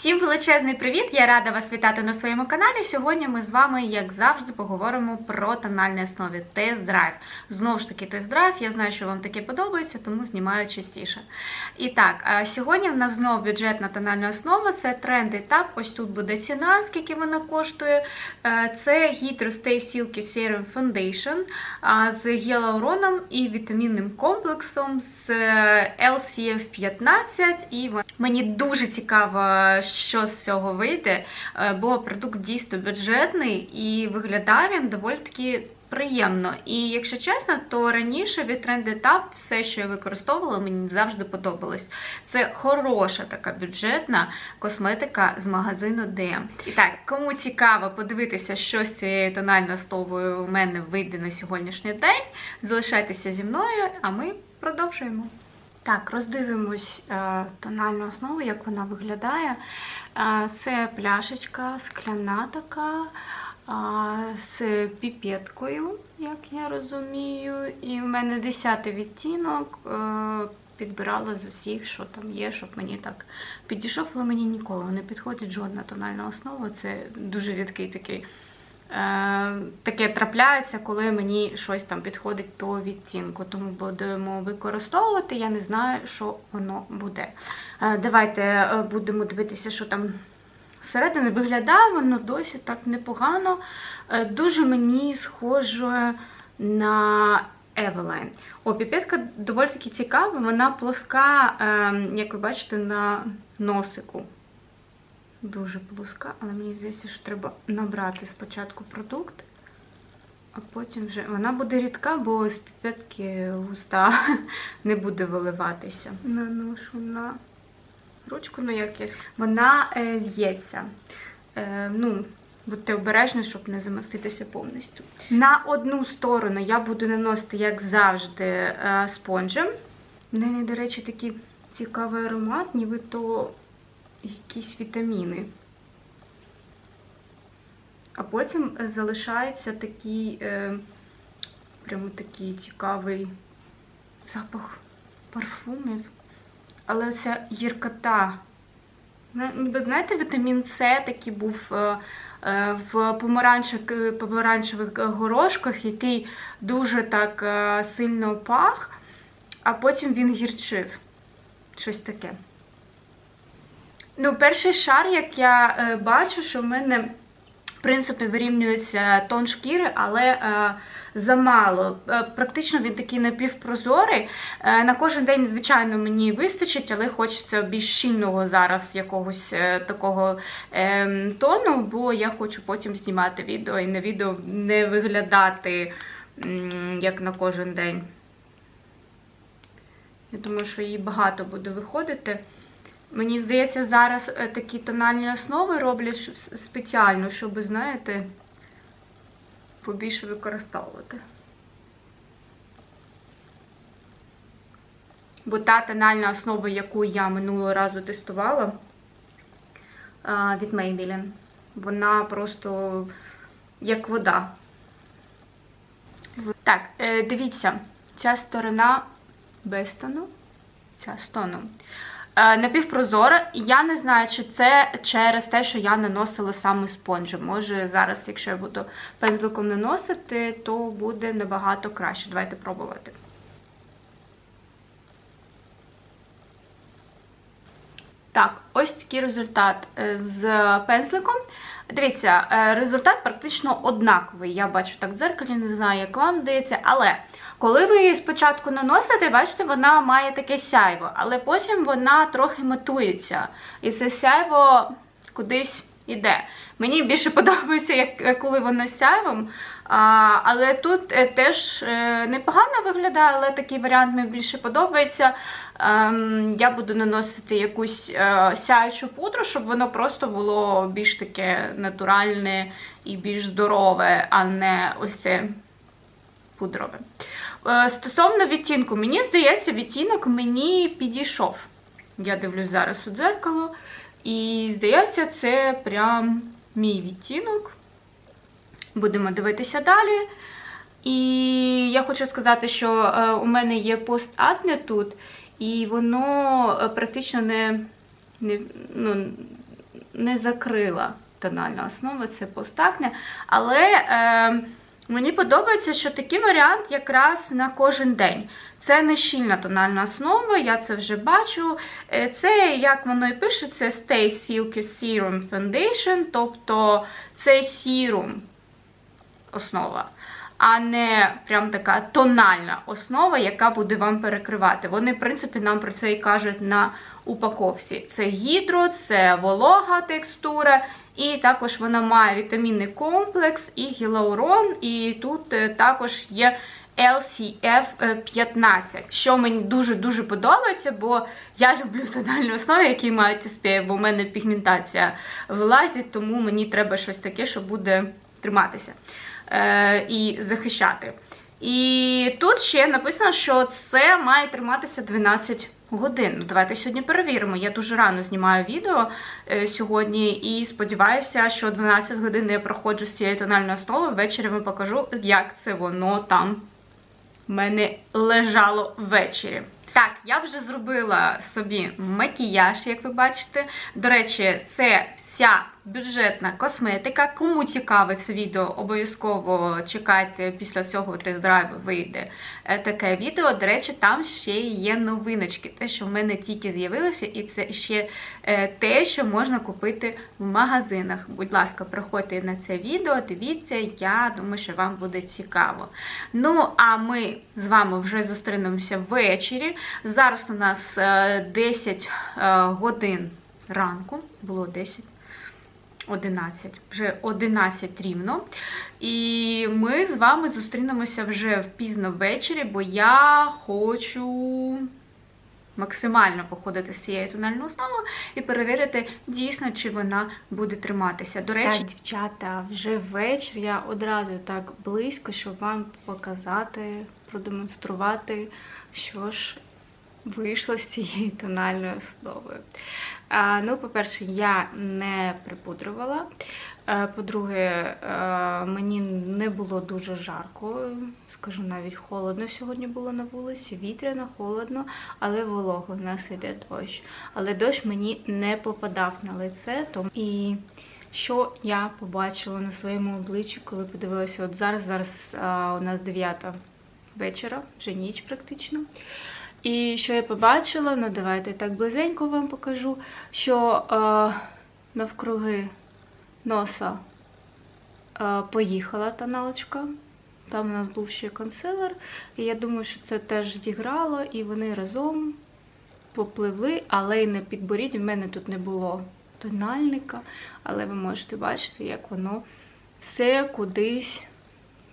Всім величезний привіт! Я рада вас вітати на своєму каналі. Сьогодні ми з вами, як завжди, поговоримо про тональній основі тест-драйв. Знову ж таки, тест-драйв. Я знаю, що вам таке подобається, тому знімаю частіше. І так, сьогодні в нас знову бюджетна тональна основа. Це тренд етап. Ось тут буде ціна, скільки вона коштує. Е, Це Hydro Stay Silky Serum Foundation з гіалуроном і вітамінним комплексом з е, LCF 15. І мені дуже цікаво, що з цього вийде, е, бо продукт дійсно бюджетний і виглядає він доволі таки. Приємно, і якщо чесно, то раніше від Trend Etap все, що я використовувала, мені завжди подобалось. Це хороша така бюджетна косметика з магазину DM. І так, кому цікаво подивитися, що з цією тональною основою у мене вийде на сьогоднішній день, залишайтеся зі мною, а ми продовжуємо. Так, роздивимось е, тональну основу, як вона виглядає. Е, це пляшечка скляна така е, з піпеткою, як я розумію. І в мене 10 відтінок. Підбирала з усіх, що там є, щоб мені так підійшов, але мені ніколи не підходить жодна тональна основа. Це дуже рідкий такий. Е, таке трапляється, коли мені щось там підходить по відтінку. Тому будемо використовувати. Я не знаю, що воно буде. Е, Давайте е, будемо дивитися, що там всередині виглядає, воно досі так непогано. Дуже мені схоже на Eveline. О, піпетка доволі таки цікава, вона плоска, е, як ви бачите, на носику. Дуже плоска, але мені здається, що треба набрати спочатку продукт, а потім вже. Вона буде рідка, бо з піпетки густа не буде виливатися. Наношу на ручку, ну якесь. Вона е, в'ється. Е, ну, будьте обережні, щоб не замаститися повністю. На одну сторону я буду наносити, як завжди, е, спонжем. В неї, до речі, такий цікавий аромат, ніби то якісь вітаміни. А потім залишається такий, е, прямо такий цікавий запах парфумів. Але це гіркота. Ніби знаєте, вітамін С такий був е, е, в помаранчевих горошках, який дуже так е, сильно пах, а потім він гірчив. Щось таке. Ну, перший шар, як я е, бачу, що в мене, в принципі, вирівнюється тон шкіри, але е, замало. Е, практично він такий напівпрозорий. Е, на кожен день, звичайно, мені вистачить, але хочеться більш щільного зараз якогось е, такого е, тону, бо я хочу потім знімати відео і на відео не виглядати м, як на кожен день. Я думаю, що її багато буде виходити. Мені здається, зараз е, такі тональні основи роблять спеціально, щоб, знаєте, побільше використовувати. Бо та тональна основа, яку я минулого разу тестувала від Maybelline, вона просто як вода. Так, е, дивіться, ця сторона без тону, ця з тоном. Е, Напівпрозора. Я не знаю, чи це через те, що я наносила саме спонжем. Може, зараз, якщо я буду пензликом наносити, то буде набагато краще. Давайте пробувати. Так, ось такий результат е, з пензликом. Дивіться, е, результат практично однаковий. Я бачу так в дзеркалі, не знаю, як вам здається, але коли ви її спочатку наносите, бачите, вона має таке сяйво, але потім вона трохи матується. І це сяйво кудись іде. Мені більше подобається, як е, коли воно сяйвом. Але тут е, теж е, непогано виглядає, але такий варіант мені більше подобається. Ем, я буду наносити якусь сяючу пудру, щоб воно просто було більш таке натуральне і більш здорове, а не ось це пудрове. Стосовно відтінку, мені здається, відтінок мені підійшов. Я дивлюсь зараз у дзеркало, і здається, це прям мій відтінок. Будемо дивитися далі. І я хочу сказати, що е, у мене є пост-акне тут, і воно е, практично не, не, ну, не закрила тональна основа, це постакне. Але е, мені подобається, що такий варіант якраз на кожен день. Це не щільна тональна основа, я це вже бачу. Е, Це, як воно і пише, це Stay Silky Serum Foundation, тобто це сірум основа, а не прям така тональна основа, яка буде вам перекривати. Вони, в принципі, нам про це і кажуть на упаковці. Це гідро, це волога текстура, і також вона має вітамінний комплекс і гіалурон, і тут е, також є LCF 15, що мені дуже-дуже подобається, бо я люблю тональні основи, які мають SPF, бо в мене пігментація вилазить, тому мені треба щось таке, що буде триматися е, і захищати. І тут ще написано, що це має триматися 12 годин. Давайте сьогодні перевіримо. Я дуже рано знімаю відео е, сьогодні і сподіваюся, що 12 годин я проходжу з цією тональною основою. Ввечері вам покажу, як це воно там в мене лежало ввечері. Так, я вже зробила собі макіяж, як ви бачите. До речі, це вся бюджетна косметика. Кому цікаве це відео, обов'язково чекайте після цього тест-драйву вийде е, таке відео. До речі, там ще є новиночки. Те, що в мене тільки з'явилося, і це ще е, те, що можна купити в магазинах. Будь ласка, приходьте на це відео, дивіться, я думаю, що вам буде цікаво. Ну, а ми з вами вже зустрінемося ввечері. Зараз у нас е, 10 е, годин ранку, було 10. 11, вже 11 рівно. І ми з вами зустрінемося вже пізно ввечері, бо я хочу максимально походити з цією тональною основою і перевірити дійсно, чи вона буде триматися. До речі, Так, дівчата, вже вечір. Я одразу так близько, щоб вам показати, продемонструвати, що ж вийшло з цією тональною основою. Ну, по-перше, я не припудрювала. Е, По-друге, е, мені не було дуже жарко, скажу навіть холодно сьогодні було на вулиці, вітряно, холодно, але волого у нас йде дощ. Але дощ мені не попадав на лице. Тому... І що я побачила на своєму обличчі, коли подивилася, от зараз, зараз у нас 9 вечора, вже ніч практично. І що я побачила, ну давайте так близенько вам покажу, що е, навкруги носа е, поїхала тоналочка. Там у нас був ще консилер, і я думаю, що це теж зіграло, і вони разом попливли, але й на підборідді в мене тут не було тональника, але ви можете бачити, як воно все кудись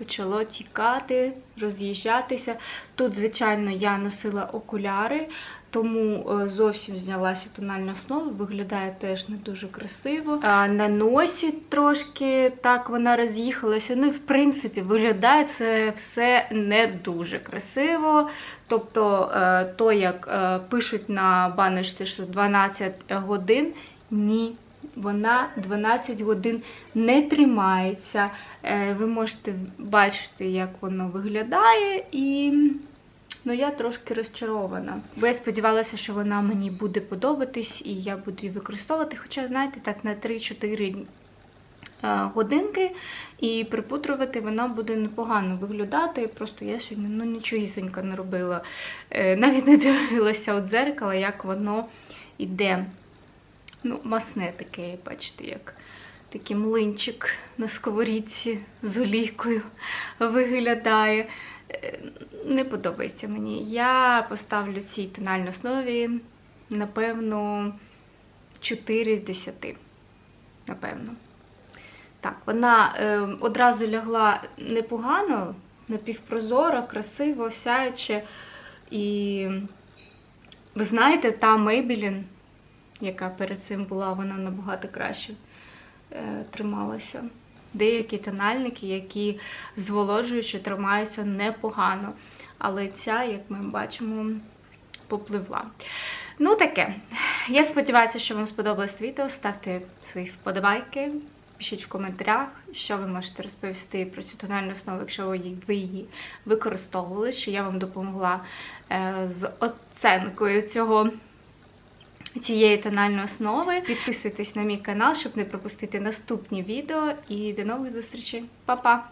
почало тікати, роз'їжджатися. Тут, звичайно, я носила окуляри, тому е, зовсім знялася тональна основа, виглядає теж не дуже красиво. А на носі трошки так вона роз'їхалася. Ну і в принципі виглядає це все не дуже красиво. Тобто, е, то, як е, пишуть на баночці, що 12 годин, ні. Вона 12 годин не тримається. Е, Ви можете бачити, як воно виглядає, і ну, я трошки розчарована. Бо я сподівалася, що вона мені буде подобатись і я буду її використовувати. Хоча, знаєте, так на 3-4 годинки і припудрувати вона буде непогано виглядати. Просто я сьогодні ну, нічогісенько не робила. Е, Навіть не дивилася у дзеркало, як воно йде. Ну, масне таке, бачите, як такий млинчик на сковорідці з олійкою виглядає. Е, Не подобається мені. Я поставлю цій тональній основі, напевно, 4 з 10. Напевно. Так, вона е, одразу лягла непогано, напівпрозоро, красиво, сяюче. І ви знаєте, та Maybelline, яка перед цим була, вона набагато краще е, трималася. Деякі тональники, які зволожуючи, тримаються непогано. Але ця, як ми бачимо, попливла. Ну, таке. Я сподіваюся, що вам сподобалось відео. Ставте свої вподобайки, пишіть в коментарях, що ви можете розповісти про цю тональну основу, якщо ви її, використовували, що я вам допомогла е, з оценкою цього цієї тональної основи. Підписуйтесь на мій канал, щоб не пропустити наступні відео. І до нових зустрічей. Па-па!